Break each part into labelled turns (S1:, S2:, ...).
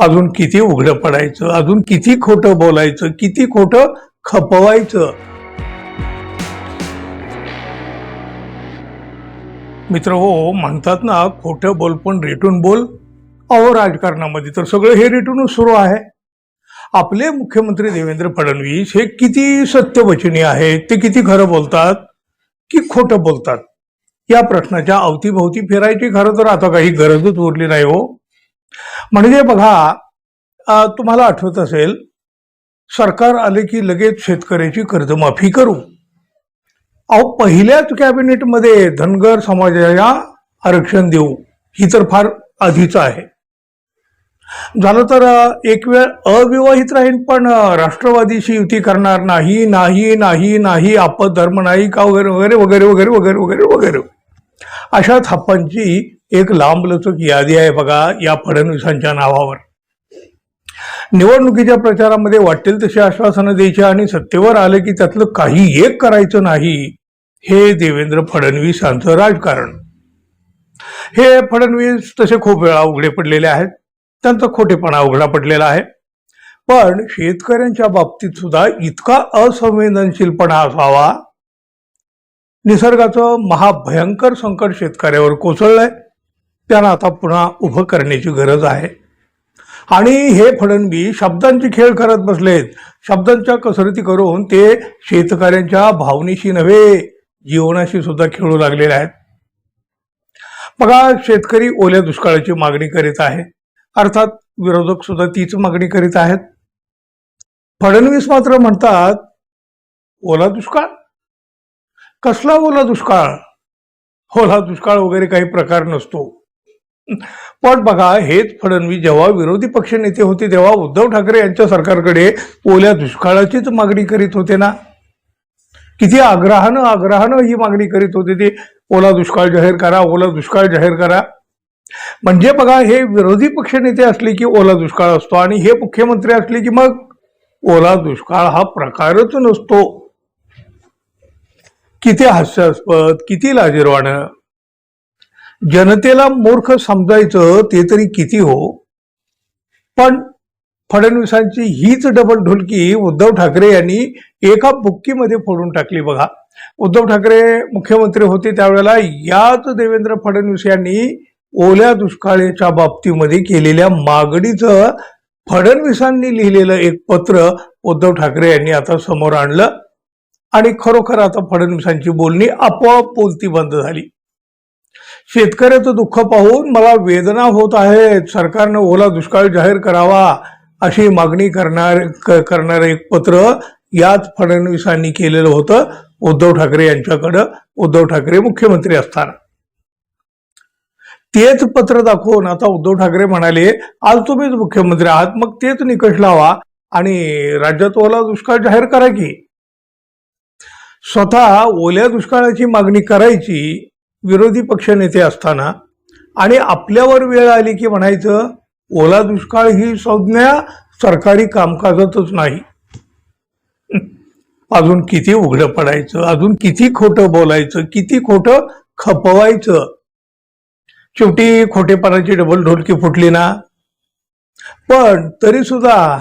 S1: अजून किती उघडं पडायचं अजून किती खोटं बोलायचं किती खोटं खपवायचं? मित्र हो, हो म्हणतात ना खोटं बोल पण रेटून बोल. अहो राजकारणामध्ये तर सगळं हे रेटूनच सुरू आहे. आपले मुख्यमंत्री देवेंद्र फडणवीस हे किती सत्यवचनी आहेत ते किती खरं बोलतात की खोटं बोलतात? या प्रश्नाच्या अवतीभोवती फिरायची खरं तर आता काही गरजच उरली नाही हो. म्हणजे बघा तुम्हाला आठवत असेल सरकार आले की लगेच शेतकऱ्याची कर्जमाफी करू. अहो पहिल्याच कॅबिनेटमध्ये धनगर समाजाला आरक्षण देऊ ही तर फार आधीच आहे. झालं तर एक वेळ अविवाहित राहीन पण राष्ट्रवादीशी युती करणार नाही नाही नाही नाही आपत धर्म नाही का वगैरे वगैरे वगैरे वगैरे वगैरे वगैरे वगैरे. अशा थापांची एक लांबलचक यादी आहे बघा या फडणवीसांच्या नावावर. निवडणुकीच्या प्रचारामध्ये वाटेल तशी आश्वासनं द्यायची आणि सत्तेवर आले की त्यातलं काही एक करायचं नाही हे देवेंद्र फडणवीस यांचं राजकारण. हे फडणवीस तसे खूप वेळा उघडे पडलेले आहेत त्यांचा खोटेपणा उघडा पडलेला आहे. पण शेतकऱ्यांच्या बाबतीत सुद्धा इतका असंवेदनशीलपणा असावा निसर्गाचं महाभयंकर संकट शेतकऱ्यावर कोसळलंय. त्यांना आता पुन्हा उभं करण्याची गरज आहे. आणि हे फडणवीस शब्दांची खेळ करत बसलेत. शब्दांच्या कसरती करून ते शेतकऱ्यांच्या भावनेशी नव्हे जीवनाशी सुद्धा खेळू लागलेले आहेत. बघा शेतकरी ओल्या दुष्काळाची मागणी करीत आहे. अर्थात विरोधक सुद्धा तीच मागणी करीत आहेत. फडणवीस मात्र म्हणतात ओला दुष्काळ? कसला ओला दुष्काळ? ओला दुष्काळ वगैरे काही प्रकार नसतो. पण बघा हेच फडणवीस जेव्हा विरोधी पक्ष नेते होते तेव्हा उद्धव ठाकरे यांच्या सरकारकडे ओल्या दुष्काळाचीच मागणी करीत होते ना? किती आग्रहानं आग्रहानं ही मागणी करीत होते ते ओला दुष्काळ जाहीर करा ओला दुष्काळ जाहीर करा. म्हणजे बघा हे विरोधी पक्ष नेते असले की ओला दुष्काळ असतो आणि हे मुख्यमंत्री असले की मग ओला दुष्काळ हा प्रकारच नसतो. किती हास्यास्पद किती लाजीरवाणं. जनतेला मूर्ख समजायचं ते तरी किती हो? पण फडणवीसांची हीच डबल ढोलकी उद्धव ठाकरे यांनी एका बुक्कीमध्ये फोडून टाकली बघा. उद्धव ठाकरे मुख्यमंत्री होते त्यावेळेला याच देवेंद्र फडणवीस यांनी ओल्या दुष्काळाच्या बाबतीमध्ये केलेल्या मागणीचं फडणवीसांनी लिहिलेलं एक पत्र उद्धव ठाकरे यांनी आता समोर आणलं. आणि खरोखर आता फडणवीसांची बोलणी आपोआप बोलती बंद झाली. शेतकऱ्याचं दुःख पाहून मला वेदना होत आहेत. सरकारनं ओला दुष्काळ जाहीर करावा अशी मागणी करणार करणारं एक पत्र याच फडणवीसांनी केलेलं होतं. उद्धव ठाकरे यांच्याकडं. उद्धव ठाकरे मुख्यमंत्री असताना. तेच पत्र दाखवून आता उद्धव ठाकरे म्हणाले आज तुम्हीच मुख्यमंत्री आहात मग तेच निकष लावा आणि राज्यात ओला दुष्काळ जाहीर करा की. स्वतः ओल्या दुष्काळाची मागणी करायची विरोधी पक्षनेते असताना आणि आपल्यावर वेळ आली की म्हणायचं ओला दुष्काळ ही संज्ञा सरकारी कामकाजातच नाही. अजून किती उघडं पडायचं अजून किती खोटं बोलायचं किती खोटं खपवायचं. शेवटी खोटेपणाची डबल ढोलकी फुटली ना. पण तरी सुद्धा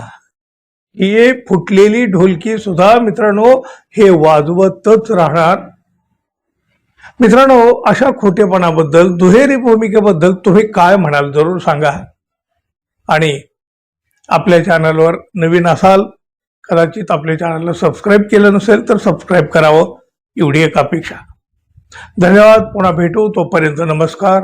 S1: ही फुटलेली ढोलकी सुद्धा मित्रांनो हे वाजवतच राहणार. मित्रांनो अशा खोटेपणाबद्दल दुहेरी भूमिकेबद्दल तुम्ही काय म्हणाल जरूर सांगा. आणि आपल्या चॅनलवर नवीन असाल कदाचित आपल्या चॅनलला सबस्क्राईब केलं नसेल तर सबस्क्राईब करावं. एवढी एक अपेक्षा. धन्यवाद. पुन्हा भेटू. तोपर्यंत नमस्कार.